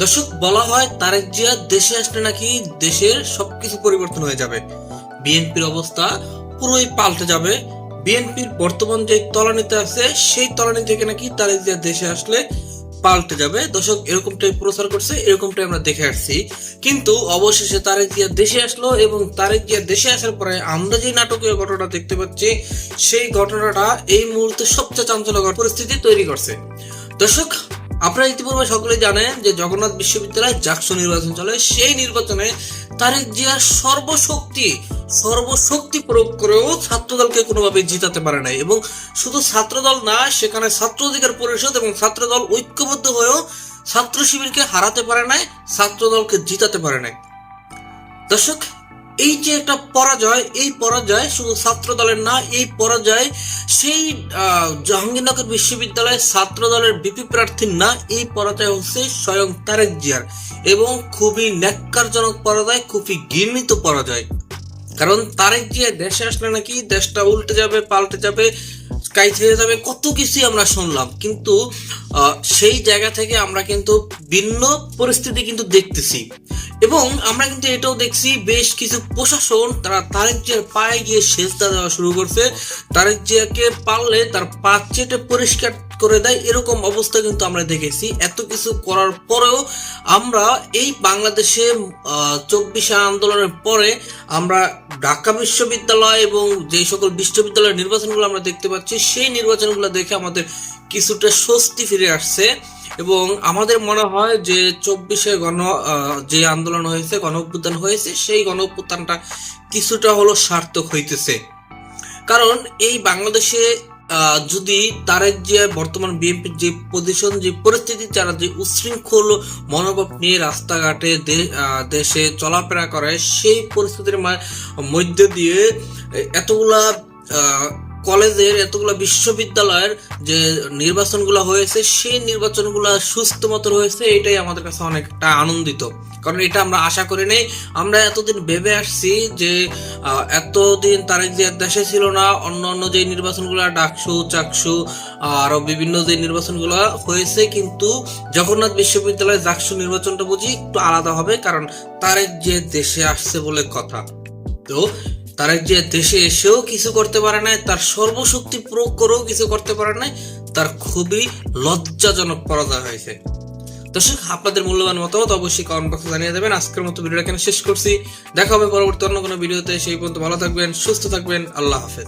দর্শক, বলা হয় তারেক জিয়া দেশে আসলে নাকি দেশের সবকিছু পরিবর্তন হয়ে যাবে। বিএনপির অবস্থা পুরোই পাল্টে যাবে। বিএনপির বর্তমান যে তলানিতে আছে, সেই তলানি থেকে নাকি তারেক জিয়া দেশে আসলে পাল্টে যাবে। দর্শক, এরকমটাই প্রচার করছে, এরকমটাই আমরা দেখে আসছি। কিন্তু অবশেষে তারেক জিয়া দেশে আসলো এবং তারেক জিয়া দেশে আসার পরে আমরা যে নাটকীয় ঘটনা দেখতে পাচ্ছি, সেই ঘটনাটা এই মুহূর্তে সবচেয়ে চাঞ্চল্যকর পরিস্থিতি তৈরি করছে। দর্শক আপনারা ইতিপূর্বে সকলেই জানেন যে জগন্নাথ বিশ্ববিদ্যালয়ে জাকসু নির্বাচন চলে। সেই নির্বাচনে তারেক জিয়ার সর্বশক্তি সর্বশক্তি প্রয়োগ করেও ছাত্রদলকে কোনোভাবে জিতাতে পারে নাই। এবং শুধু ছাত্রদল না, সেখানে ছাত্র অধিকার পরিষদ এবং ছাত্রদল ঐক্যবদ্ধ হয়েও ছাত্র শিবিরকে হারাতে পারে নাই, ছাত্রদলকে জিতাতে পারে নাই। দর্শক এই যে একটা পরাজয়, এই পরাজয় শুধু ছাত্র দলের না, এই পরাজয় সেই জাহাঙ্গীরনগর বিশ্ববিদ্যালয়ের ছাত্র দলের বিপি প্রার্থীর না, এই পরাজয় হচ্ছে স্বয়ং তারেক জিয়ার। এবং খুবই ন্যাক্কারজনক পরাজয়, খুবই ঘৃণিত পরাজয়। কারণ তারেক জিয়া দেশে আসলে নাকি দেশটা উল্টে যাবে, পাল্টে যাবে স্কাই ছেড়ে যাবে কত কিছুই আমরা শুনলাম, কিন্তু সেই জায়গা থেকে আমরা কিন্তু ভিন্ন পরিস্থিতি কিন্তু দেখতেছি। এবং আমরা কিন্তু এটাও দেখছি বেশ কিছু প্রশাসন, তারা তারেক জিয়ার পায়ে গিয়ে সেজদা দেওয়া শুরু করছে। তারেক জিয়াকে পারলে তার পা চেটে পরিষ্কার করে দেয়, এরকম অবস্থা কিন্তু আমরা দেখেছি। এত কিছু করার পরেও আমরা এই বাংলাদেশে চব্বিশে আন্দোলনের পরে আমরা ঢাকা বিশ্ববিদ্যালয় এবং যে সকল বিশ্ববিদ্যালয়ের নির্বাচনগুলো আমরা দেখতে পাচ্ছি, সেই নির্বাচনগুলো দেখে আমাদের কিছুটা স্বস্তি ফিরে আসছে এবং আমাদের মনে হয় যে চব্বিশে গণ যে আন্দোলন হয়েছে, গণ অভ্যুত্থান হয়েছে, সেই গণ অভ্যুত্থানটা কিছুটা হলো সার্থক হইতেছে। কারণ এই বাংলাদেশে যদি তারেক যে বর্তমান বিএনপির যে পজিশন যে পরিস্থিতি তারা যে উচ্ছৃঙ্খল মনোভাব নিয়ে রাস্তাঘাটে দেশে চলাফেরা করে, সেই পরিস্থিতির মধ্যে দিয়ে এতগুলা কলেজের এতগুলা বিশ্ববিদ্যালয়ের যে নির্বাচনগুলো হয়েছে, সেই নির্বাচনগুলো সুস্থ মতো হয়েছে, এটাই আমাদের কাছে অনেকটা আনন্দিত। কারণ এটা আমরা আশা করি নাই। আমরা এতদিন ভেবে আসছি যে এতদিন তারেক জিয়ার দেশে ছিল না, অন্য অন্য যে নির্বাচনগুলো, ডাকসু, চাকসু আরও বিভিন্ন যে নির্বাচনগুলো হয়েছে, কিন্তু জগন্নাথ বিশ্ববিদ্যালয়ে জাকসু নির্বাচনটা বুঝি একটু আলাদা হবে, কারণ তারেক যে দেশে আসছে বলে কথা। তো তারেক যে দেশে এসেও কিছু করতে পারে নাই, তার সর্বশক্তি প্রয়োগ করেও কিছু করতে পারে নাই, তার খুবই লজ্জাজনক পরাজয় হয়েছে। দর্শক, আপনাদের মূল্যবান মতামত অবশ্যই কমেন্ট বক্সে জানিয়ে দেবেন। আজকের মতো ভিডিওটা এখানে শেষ করছি। দেখা হবে পরবর্তী অন্য কোনো ভিডিওতে। সেই পর্যন্ত ভালো থাকবেন, সুস্থ থাকবেন। আল্লাহ হাফেজ।